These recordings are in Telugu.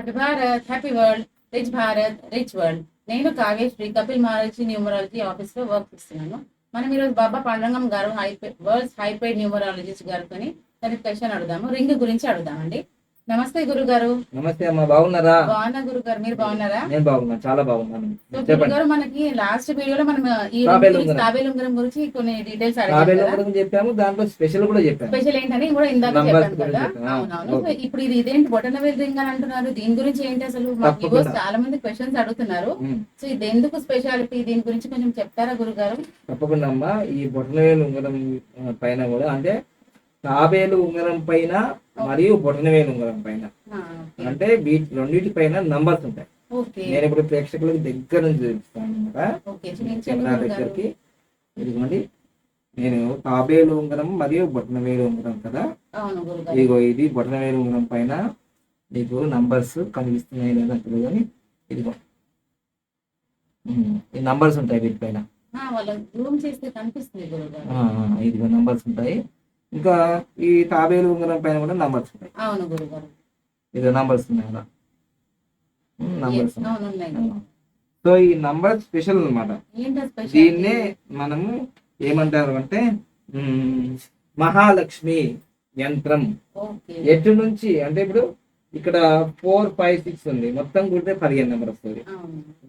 Happy Bharat happy world rich Bharat rich world నేను కావ్యశ్రీ కపిల్ మహారాజీ న్యూమరాలజీ ఆఫీస్లో వర్క్ ఇస్తున్నాను మనం ఈరోజు బాబా పాండరంగం గారు హైపే వరల్డ్స్ హైపైడ్ న్యూమరాలజిస్ట్ గారితో దాని క్వశ్చన్ అడుగుదాము. రింగ్ గురించి అడుగుదామండి. నమస్తే గురువు గారు నమస్తే అమ్మా బాగున్నారా? బాగున్నా గురువు గారు మీరు బాగున్నారా? నేను బాగున్నాను చాలా బాగున్నాను. సో గురువు చెప్పండి. గారు మనకి లాస్ట్ వీడియోలో మనం ఈ ring తాబేలు గురించి కొన్ని డీటెయిల్స్ అడిగాం తాబేలు కదా. గురించి చెప్పాము దాంట్లో స్పెషల్ కూడా చెప్పాము. స్పెషల్ ఏంటని కూడా ఇందాక చెప్పాను ఇప్పుడు ఇది ఇదేంటి బొటనవేల్ రింగ్ అని అంటున్నారు. దీని గురించి ఏంటి అసలు? చాలా మంది క్వశ్చన్స్ అడుగుతున్నారు. సో ఇది ఎందుకు స్పెషాలిటీ దీని గురించి కొంచెం చెప్తారా గురుగారు? తప్పకుండా అమ్మా. ఈ బొటనవేలు ఉంగరం పైన కూడా అంటే తాబేలు ఉంగరం పైన మరియు బొటనవేలు ఉంగరం పైన. అంటే వీటి రెండింటి పైన నంబర్స్ ఉంటాయి. నేను ఇప్పుడు ప్రేక్షకులకు దగ్గర నుంచి చూపిస్తాను అనమాట కెమెరా. దగ్గరికి. ఇదిగోండి. నేను తాబేలు ఉంగరం మరియు బొటనవేలు ఉంగరం కదా? ఇదిగో ఇది బొటనవేలు ఉంగరం పైన నీకు నంబర్స్ కనిపిస్తున్నాయి లేదా తెలియదు కానీ ఇదిగో ఈ నంబర్స్ ఉంటాయి వీటిపైన ఇదిగో నంబర్స్ ఉంటాయి. ఇంకా ఈ తాబేలు ఉంగరం పైన కూడా నంబర్స్ ఉంటాయి అవును గురుగారు. ఇదిగో నంబర్స్ ఉన్నాయి అలా నంబర్స్ ఉన్నాయి. సో ఈ నంబర్ స్పెషల్ స్పెషల్ దీన్నే మనము ఏమంటారు అంటే మహాలక్ష్మి యంత్రం. ఎటు నుంచి అంటే ఇప్పుడు ఇక్కడ ఫోర్ ఫైవ్ సిక్స్ ఉంది. మొత్తం కూడితే పదిహేను నెంబర్ వస్తుంది.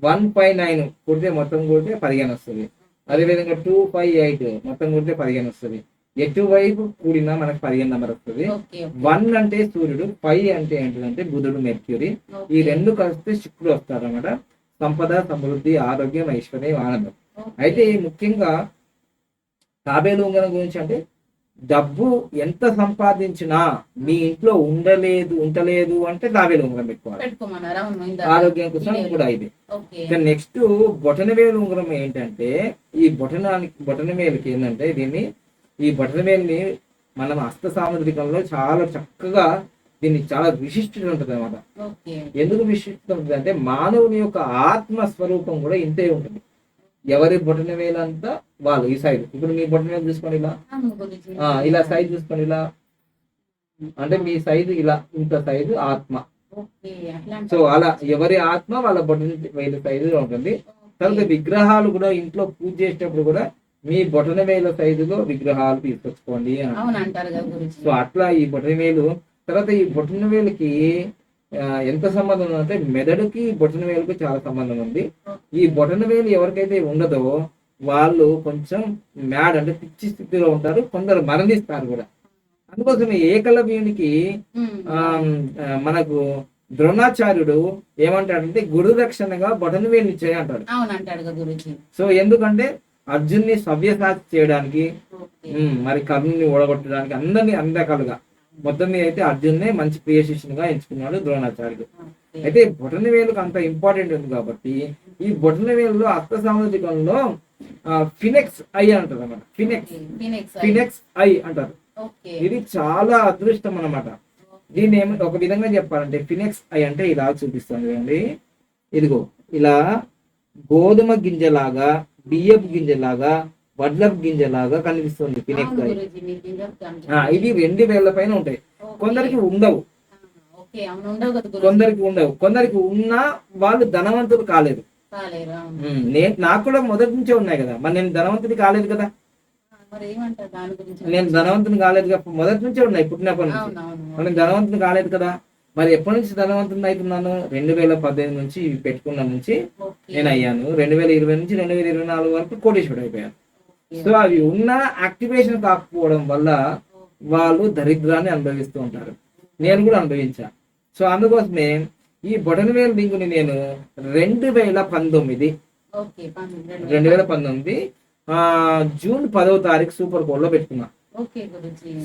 వన్ ఫైవ్ నైన్ కూడితే మొత్తం కూడితే పదిహేను వస్తుంది. అదేవిధంగా టూ ఫైవ్ ఎయిట్ మొత్తం కూడితే పదిహేను వస్తుంది. ఎటువైపు కూడినా మనకు పదిహేను నెంబర్ వస్తుంది. వన్ అంటే సూర్యుడు ఫైవ్ అంటే ఏంటంటే బుధుడు మెర్క్యూరీ. ఈ రెండు కలిస్తే శుక్రుడు వస్తారు అన్నమాట సంపద సమృద్ధి ఆరోగ్యం ఐశ్వర్యం ఆనందం. అయితే ముఖ్యంగా తాబేలు ఉంగరం గురించి అంటే డబ్బు ఎంత సంపాదించినా మీ ఇంట్లో ఉండలేదు ఉండలేదు అంటే తాబేలు ఉంగరం పెట్టుకోవాలి. ఆరోగ్యం కోసం. కూడా ఇది. నెక్స్ట్ బొటనవేలు ఉంగరం ఏంటంటే ఈ బొటనానికి బొటనవేలుకి ఏంటంటే దీన్ని ఈ బొటనవేలుని మనం హస్త సాముద్రికంలో చాలా చక్కగా దీన్ని చాలా విశిష్టత ఉంటుంది అనమాట ఎందుకు విశిష్టత ఉంటుంది అంటే మానవుని యొక్క ఆత్మ స్వరూపం కూడా ఇంతే ఉంటుంది. ఎవరి బొటనవేలు అంతా వాళ్ళు ఈ సైడ్ ఇప్పుడు మీ బొటనవేలు చూసుకోండి ఇలా. ఇలా సైజ్ చూసుకోండి ఇలా. అంటే మీ సైజు ఇలా ఇంత సైజు ఆత్మ. సో అలా ఎవరి ఆత్మ వాళ్ళ బొటన వేలు సైజులో ఉంటుంది. తర్వాత విగ్రహాలు కూడా ఇంట్లో పూజ చేసేటప్పుడు కూడా మీ బొటన వేల సైజులో విగ్రహాలు తీసుకొచ్చుకోండి సో అట్లా ఈ బొటన వేలు తర్వాత ఈ బొటన వేలుకి ఆ, ఎంత సంబంధం ఉందంటే మెదడుకి బొటన వేలుకి చాలా సంబంధం ఉంది. ఈ బొటన వేలు ఎవరికైతే ఉండదో వాళ్ళు కొంచెం మ్యాడ్ అంటే పిచ్చి స్థితిలో ఉంటారు కొందరు మరణిస్తారు కూడా. అందుకోసమే ఏకలవ్యునికి మనకు ద్రోణాచార్యుడు ఏమంటాడంటే గురు రక్షణగా బొటన వేలు ఇచ్చాయి అంటాడు సో ఎందుకంటే అర్జున్ని సవ్యసాచి చేయడానికి మరి కర్ణుని ఓడగొట్టడానికి అందరినీ అన్ని రకాలుగా మొత్తం మీద అయితే అర్జున్నే మంచి ప్రియ శిష్యునిగా ఎంచుకున్నాడు ద్రోణాచార్యుడు. అయితే బొటన వేలుకు అంత ఇంపార్టెంట్ ఉంది కాబట్టి ఈ బొటన వేలులో అస్త సామాజికంలో ఫినెక్స్ ఐ అంటారు అన్నమాట. ఫినెక్స్. Phoenix eye. అంటారు. ఇది చాలా అదృష్టం అన్నమాట. దీన్ని ఏమి ఒక విధంగా చెప్పాలంటే ఫినెక్స్ ఐ అంటే ఇలా చూపిస్తాను చూడండి. ఇదిగో ఇలా గోధుమ గింజలాగా బియ్యపు గింజలాగా వడ్లపు గింజలాగా కనిపిస్తుంది. ఆ, ఇది రెండు వేళ్ళ పైన ఉంటాయి. కొందరికి ఉండవు. కొందరికి ఉండవు. కొందరికి ఉన్నా వాళ్ళు ధనవంతులు కాలేదు నేను నాకు కూడా మొదటి నుంచే ఉన్నాయి కదా. మరి నేను ధనవంతుని కాలేదు కదా. నేను ధనవంతుని కాలేదు కదా. మొదటి నుంచే ఉన్నాయి పుట్టినప్పటి నుంచి. మనం ధనవంతుని కాలేదు కదా. మరి ఎప్పటి నుంచి ధనవంతుని అవుతున్నాను? రెండు వేల పద్దెనిమిది నుంచి ఇవి పెట్టుకున్న నుంచి. నేను అయ్యాను. రెండు వేల ఇరవై నుంచి రెండు వేల ఇరవై నాలుగు వరకు కోటేశ్వరుడు అయిపోయాను. సో అవి ఉన్న యాక్టివేషన్ కాకపోవడం వల్ల వాళ్ళు దరిద్రాన్ని అనుభవిస్తూ ఉంటారు. నేను కూడా అనుభవించా. సో అందుకోసమే ఈ బొటనవేలు లింకుని నేను రెండు వేల పంతొమ్మిది. రెండు వేల పంతొమ్మిది ఆ, జూన్ పదవ తారీఖు సూపర్ కోడ్లో పెట్టుకున్నా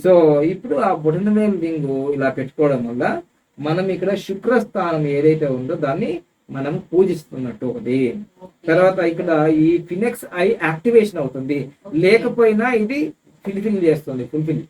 సో ఇప్పుడు ఆ బొటనవేలు లింగు ఇలా పెట్టుకోవడం వల్ల మనం ఇక్కడ శుక్రస్థానం ఏదైతే ఉందో దాన్ని మనం పూజిస్తున్నట్టు ఒకటి. తర్వాత ఇక్కడ ఈ ఫినెక్స్ ఐ యాక్టివేషన్ అవుతుంది లేకపోయినా ఇది ఫిల్ఫిల్ చేస్తుంది ఫుల్ఫిల్.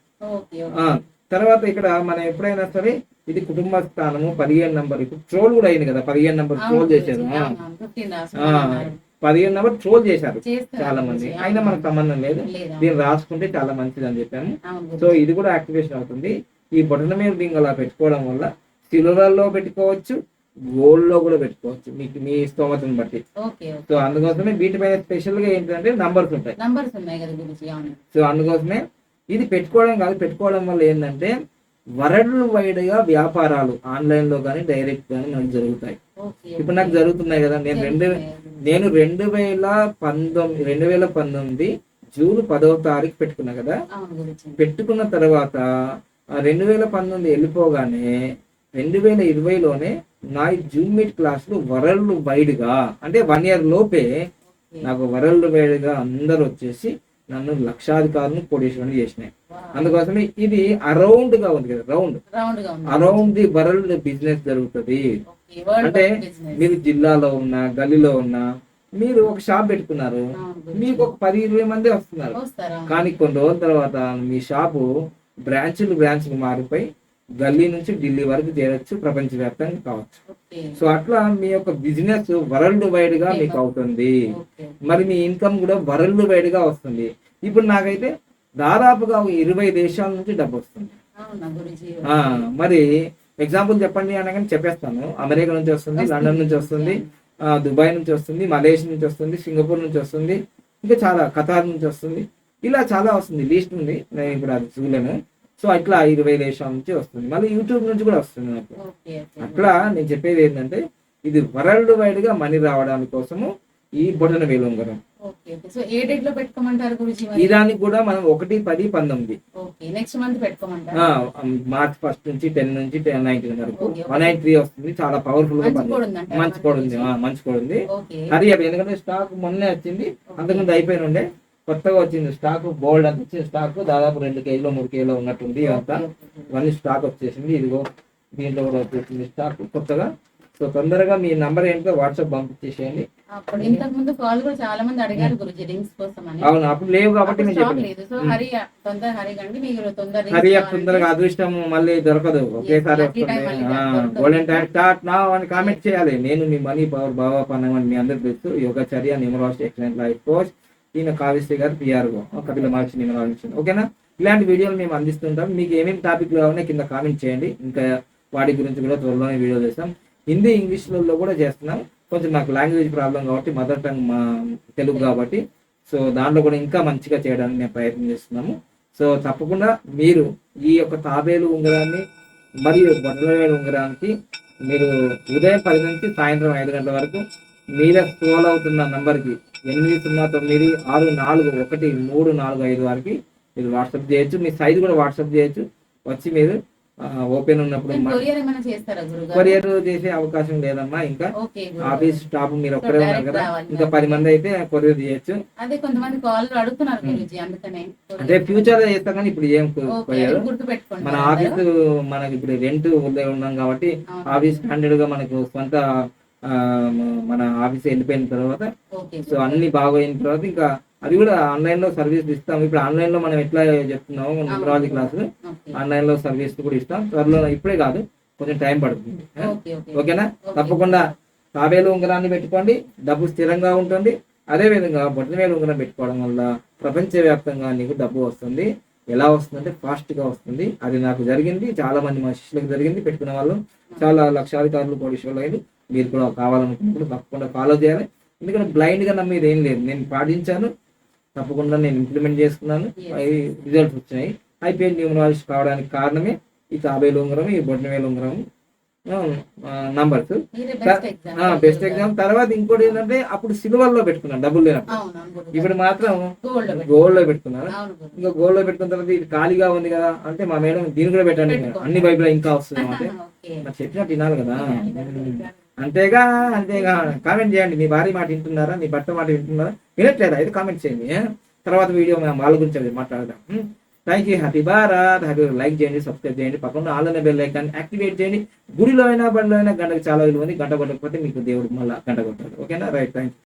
తర్వాత ఇక్కడ మనం ఎప్పుడైనా సరే ఇది కుటుంబ స్థానము పదిహేను నంబర్ ఇప్పుడు ట్రోల్ కూడా అయింది కదా పదిహేను నంబర్ ట్రోల్ చేశారు ఆ, అవును, అవును. 15 ఆ, రాసుకున్నారు. పదిహేను నంబర్ ట్రోల్ చేశారు చాలా మంది అయినా. మనకు సంబంధం లేదు? దీన్ని రాసుకుంటే చాలా మంచిది అని చెప్పాను సో. ఇది కూడా యాక్టివేషన్ అవుతుంది ఈ బొటన మీద రింగ్ అలా పెట్టుకోవడం వల్ల సిలువల్లో పెట్టుకోవచ్చు గోల్డ్లో కూడా పెట్టుకోవచ్చు. మీకు మీ స్తోమతను బట్టి. సో అందుకోసమే వీటిపైన స్పెషల్గా ఏంటంటే నంబర్స్ ఉంటాయి. నంబర్స్ ఉన్నాయి కదా సో అందుకోసమే ఇది పెట్టుకోవడం కాదు పెట్టుకోవడం వల్ల ఏంటంటే వరల్డ్ వైడ్గా వ్యాపారాలు ఆన్లైన్లో కానీ డైరెక్ట్ కానీ మనకు జరుగుతాయి. ఇప్పుడు నాకు జరుగుతున్నాయి కదా నేను రెండు నేను రెండు వేల పంతొమ్మిది రెండు వేల పంతొమ్మిది జూన్ పదవ తారీఖు పెట్టుకున్నా కదా పెట్టుకున్న తర్వాత రెండు వేల పంతొమ్మిది వెళ్ళిపోగానే రెండు వేల ఇరవైలోనే నా జూమ్ మీట్ క్లాసులు వరల్డ్ వైడ్గా అంటే వన్ ఇయర్ లోపే నాకు వరల్డ్ వైడ్గా అందరు వచ్చేసి నన్ను లక్షాధికారులను కోటేశ్వరుని చేసినాయి. అందుకోసమే ఇది అరౌండ్గా ఉంది కదా round. Around the world business జరుగుతుంది. అంటే మీరు జిల్లాలో ఉన్నా గల్లీలో ఉన్నా మీరు ఒక షాప్ పెట్టుకున్నారు. మీకు ఒక పది ఇరవై మంది వస్తున్నారు. కానీ కొన్ని రోజుల తర్వాత మీ షాపు బ్రాంచ్లు బ్రాంచ్లు మారిపోయి గల్లీ నుంచి ఢిల్లీ వరకు చేరొచ్చు ప్రపంచవ్యాప్తంగా కావచ్చు. సో అట్లా మీ యొక్క బిజినెస్ వరల్డ్ వైడ్గా మీకు అవుతుంది. మరి మీ ఇన్కమ్ కూడా వరల్డ్ వైడ్గా వస్తుంది. ఇప్పుడు నాకైతే దాదాపుగా ఇరవై దేశాల నుంచి డబ్బు వస్తుంది మరి ఎగ్జాంపుల్ చెప్పండి అనగానే చెప్పేస్తాను. అమెరికా నుంచి వస్తుంది లండన్ నుంచి వస్తుంది దుబాయ్ నుంచి వస్తుంది మలేషియా నుంచి వస్తుంది సింగపూర్ నుంచి వస్తుంది ఇంకా చాలా ఖతార్ నుంచి వస్తుంది. ఇలా చాలా వస్తుంది. లీస్ట్ ఉంది. నేను ఇప్పుడు అది చూడలేను సో అట్లా ఇరవై దేశాల నుంచి వస్తుంది. మళ్ళీ యూట్యూబ్ నుంచి కూడా వస్తుంది నాకు. అట్లా నేను చెప్పేది ఏంటంటే ఇది వరల్డ్ వైడ్గా మనీ రావడానికి కోసము ఈ బొటన వేలు ఉంగరం ఓకే ఓకే. సో ఏ డేట్లో పెట్టుకోమంటారు గురుజీ ఈ దానికి కూడా మనం ఒకటి పది పంతొమ్మిది. నెక్స్ట్ మంత్ మార్చ్ ఫస్ట్ నుంచి టెన్ నుంచి టెన్ నైన్టీన్ వరకు. వన్ నైన్ త్రీ వస్తుంది. చాలా పవర్ఫుల్గా మంచి. కూడా ఉంది మంచి కూడా ఉంది హరి అప్ ఎందుకంటే స్టాక్ మొన్నే వచ్చింది. అంతకుముందు అయిపోయిన ఉండే కొత్తగా వచ్చింది స్టాక్ బోల్డ్ అంత వచ్చిన స్టాక్ దాదాపు రెండు కేజీలో మూడు కేజీలో ఉన్నట్టుంది ఇదంతా ఇవన్నీ స్టాక్ వచ్చేసింది. ఇదిగో దీంట్లో కూడా వచ్చేసింది స్టాక్ కొత్తగా. సో తొందరగా మీ నంబర్ ఏంటో వాట్సాప్ పంపించేసేయండి. అప్పుడు ఇంతకు ముందు కాల్ కూడా చాలా మంది అడిగారు గురుజీ రింగ్స్ కోసం అని అవును అప్పుడు లేవు కాబట్టి నేను సో హరి తొందర హరి కండి మీరు తొందర rings హరి అప్ కావాలంటే- తొందరగా అదృష్టం మళ్ళీ దొరకదు. ఒకేసారి వస్తుంది. గోల్డెన్ టైం స్టార్ట్ నా అని కామెంట్ చేయాలి. నేను మీ మనీ పవర్ బాబా పన్నగం మీ అందరికి తెలుసు. యోగాచార్య న్యూమరాలజీ ఎక్సలెంట్ లైఫ్ కోచ్ ఈయన కావ్యశ్రీ గారు పిఆర్ఓ కపిల మహర్షి నియమించింది ఓకేనా? ఇలాంటి వీడియోలు మేము అందిస్తుంటాం. మీకు ఏమేమి టాపిక్లు కావాలన్నా కింద కామెంట్ చేయండి. ఇంకా వాటి గురించి కూడా త్వరలోనే వీడియో చేస్తాం. హిందీ ఇంగ్లీష్లలో కూడా చేస్తున్నాం. కొంచెం నాకు లాంగ్వేజ్ ప్రాబ్లం కాబట్టి మదర్ టంగ్ మా తెలుగు కాబట్టి సో దాంట్లో కూడా ఇంకా మంచిగా చేయడానికి మేము ప్రయత్నం చేస్తున్నాము. సో తప్పకుండా మీరు ఈ యొక్క తాబేలు ఉంగరాన్ని మరియు బొట్టలవేలు ఉంగరానికి మీరు ఉదయం పది నుంచి సాయంత్రం ఐదు గంటల వరకు మీరే స్క్రోల్ అవుతున్న నంబర్కి ఎనిమిది సున్నా తొమ్మిది ఆరు నాలుగు ఒకటి మూడు నాలుగు ఐదు వరకు మీరు వాట్సాప్ చేయొచ్చు. మీ సైజు కూడా వాట్సాప్ చేయొచ్చు. వచ్చి మీరు ఓపెన్ ఉన్నప్పుడు కొరియర్ చేసే అవకాశం లేదమ్మా ఇంకా. ఆఫీస్ స్టాఫ్ మీరు ఒక్కరే ఉన్నారు కదా. ఇంకా పది మంది అయితే కొరియర్ చేయొచ్చు. అదే కొంతమంది కాల్ అడుగుతున్నారు అంటే ఫ్యూచర్లో చేస్తాం కానీ ఇప్పుడు ఏం కొరియర్ మన ఆఫీస్ మనకి ఇప్పుడు రెంట్ ఉన్నాం కాబట్టి. ఆఫీస్ స్టాండర్డ్గా మనకు సొంత మన ఆఫీస్ వెళ్ళిపోయిన తర్వాత సో అన్ని బాగోయిన తర్వాత ఇంకా అది కూడా ఆన్లైన్లో సర్వీస్ ఇస్తాం. ఇప్పుడు ఆన్లైన్లో మనం ఎట్లా చెప్తున్నాము న్యూమరాలజీ క్లాసులు ఆన్లైన్లో సర్వీస్ కూడా ఇస్తాం. త్వరలో ఇప్పుడే కాదు కొంచెం టైం పడుతుంది. ఓకేనా? ఓకే. తప్పకుండా తాబేలు ఉంగరాన్ని పెట్టుకోండి. డబ్బు స్థిరంగా ఉంటుంది. అదే విధంగా బొట్టవేలు ఉంగరం పెట్టుకోవడం వల్ల ప్రపంచవ్యాప్తంగా నీకు డబ్బు వస్తుంది. ఎలా వస్తుందంటే ఫాస్ట్గా వస్తుంది. అది నాకు జరిగింది. చాలా మంది మా శిష్యులకు జరిగింది. పెట్టుకున్న వాళ్ళు. చాలా లక్షాధికారులు కోటీశ్వరులు అయ్యారు. మీరు కూడా కావాలనుకున్నప్పుడు తప్పకుండా ఫాలో చేయాలి. ఎందుకంటే బ్లైండ్గా నమ్మేది ఏం లేదు. నేను పాటించాను. తప్పకుండా నేను ఇంప్లిమెంట్ చేసుకున్నాను. Yes. రిజల్ట్స్ వచ్చినాయి. ఐపీఎల్ న్యూమరాలజీ కావడానికి కారణమే ఈ తాబేలు ఉంగరం ఈ బొట్టవేలు ఉంగరం నంబర్స్ బెస్ట్ ఎగ్జామ్ తర్వాత ఇంకోటి ఏంటంటే అప్పుడు సిల్వర్లో పెట్టుకున్నాను డబ్బులు లేనప్పుడు. ఇప్పుడు మాత్రం గోల్డ్లో పెట్టుకున్నాను. ఇంకా గోల్డ్లో పెట్టుకున్న తర్వాత ఇది ఖాళీగా ఉంది కదా అంటే మా మేడం దీని కూడా పెట్టండి. అన్ని బైబిల్ ఇంకా వస్తుంది అంటే మరి చెప్పినట్టు వినాలి కదా. అంతేగా అంతేగా. కామెంట్ చేయండి. మీ భార్య మాట వింటున్నారా? మీ భర్త మాట వింటున్నారా? వినట్లేదా? ఇది కామెంట్ చేయండి? తర్వాత వీడియో మేము వాళ్ళ గురించి మాట్లాడదాం. Thank you happy Bharat happy like చేయండి సబ్స్క్రైబ్ చేయండి. పక్కన ఆన్లైన్ బెల్ ఐకాన్ యాక్టివేట్ చేయండి. గుడిలో అయినా బండిలో అయినా గంటకు చాలా విలువ ఉంది. గంట కొట్టకపోతే మీకు దేవుడు మళ్ళీ గంట కొట్టాడు ఓకేనా రైట్ థ్యాంక్ యూ